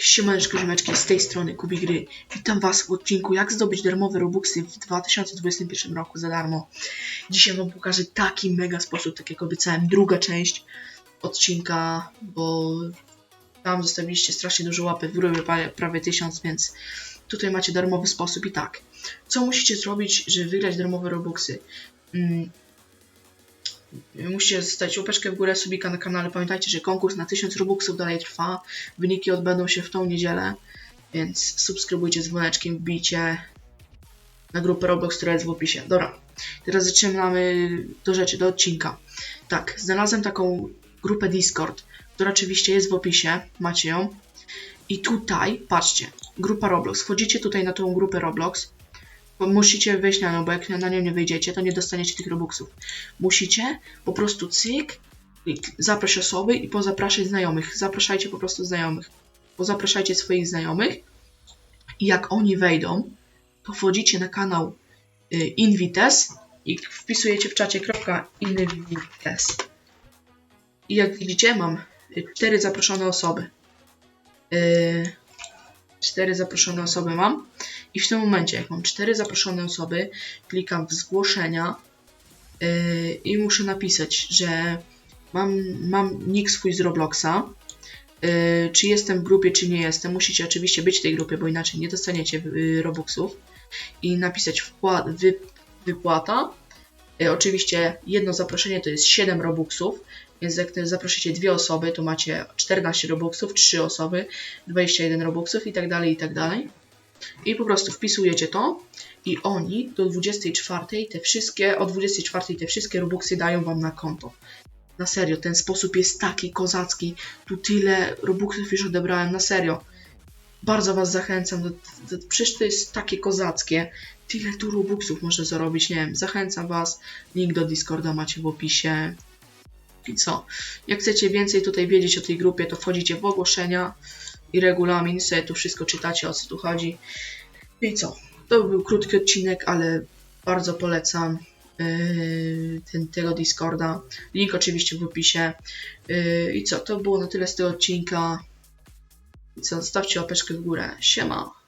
Siemaneczko, ziomeczki, z tej strony Kubi Gry. Witam was w odcinku jak zdobyć darmowe Robuxy w 2021 roku za darmo. Dzisiaj wam pokażę taki mega sposób, tak jak obiecałem, druga część odcinka, bo tam zostawiliście strasznie dużo łapy w górę, prawie- prawie 1000, więc tutaj macie darmowy sposób i tak. Co musicie zrobić, żeby wygrać darmowe Robuxy? Mm, Musicie zostawić łapeczkę w górę, subika na kanale. Pamiętajcie, że konkurs na 1000 Robuxów dalej trwa. Wyniki odbędą się w tą niedzielę, więc subskrybujcie z dzwoneczkiem, wbijcie na grupę Roblox, która jest w opisie. Dobra, teraz zaczynamy do rzeczy, do odcinka. Tak, znalazłem taką grupę Discord, która oczywiście jest w opisie, macie ją. I tutaj, patrzcie, grupa Roblox. Wchodzicie tutaj na tą grupę Roblox, Musicie wyjść na nią, bo jak na nią nie wyjdziecie, to nie dostaniecie tych robuxów. Musicie po prostu cyk, klik, zapraszać osoby i pozapraszać znajomych. Zapraszajcie po prostu znajomych. Pozapraszajcie swoich znajomych i jak oni wejdą, to wchodzicie na kanał y, Invites i wpisujecie w czacie kropka Invites. I jak widzicie, mam y, cztery zaproszone osoby. Yy, Cztery zaproszone osoby mam i w tym momencie, jak mam cztery zaproszone osoby, klikam w zgłoszenia yy, i muszę napisać, że mam, mam nick swój z Robloxa, yy, czy jestem w grupie, czy nie jestem. Musicie oczywiście być w tej grupie, bo inaczej nie dostaniecie yy, Robuxów. I napisać wpła- wy- wypłata Yy, oczywiście jedno zaproszenie to jest 7 Robuxów, więc jak zaprosicie dwie osoby, to macie 14 Robuxów, 3 osoby, 21 Robuxów i tak dalej, i tak dalej. I po prostu wpisujecie to i oni do 24 te wszystkie, o 24 te wszystkie Robuxy dają wam na konto. Na serio, ten sposób jest taki kozacki. Tu tyle Robuxów już odebrałem, na serio. Bardzo was zachęcam, do, do, przecież to jest takie kozackie. Tyle tu Robuxów można zarobić, nie wiem, zachęcam was. Link do Discorda macie w opisie. I co? Jak chcecie więcej tutaj wiedzieć o tej grupie, to wchodzicie w ogłoszenia i regulamin, sobie tu wszystko czytacie, o co tu chodzi. I co? To był krótki odcinek, ale bardzo polecam yy, ten, tego Discorda. Link oczywiście w opisie. Yy, I co? To było na tyle z tego odcinka. Co? Zostawcie łapeczkę w górę. Siema!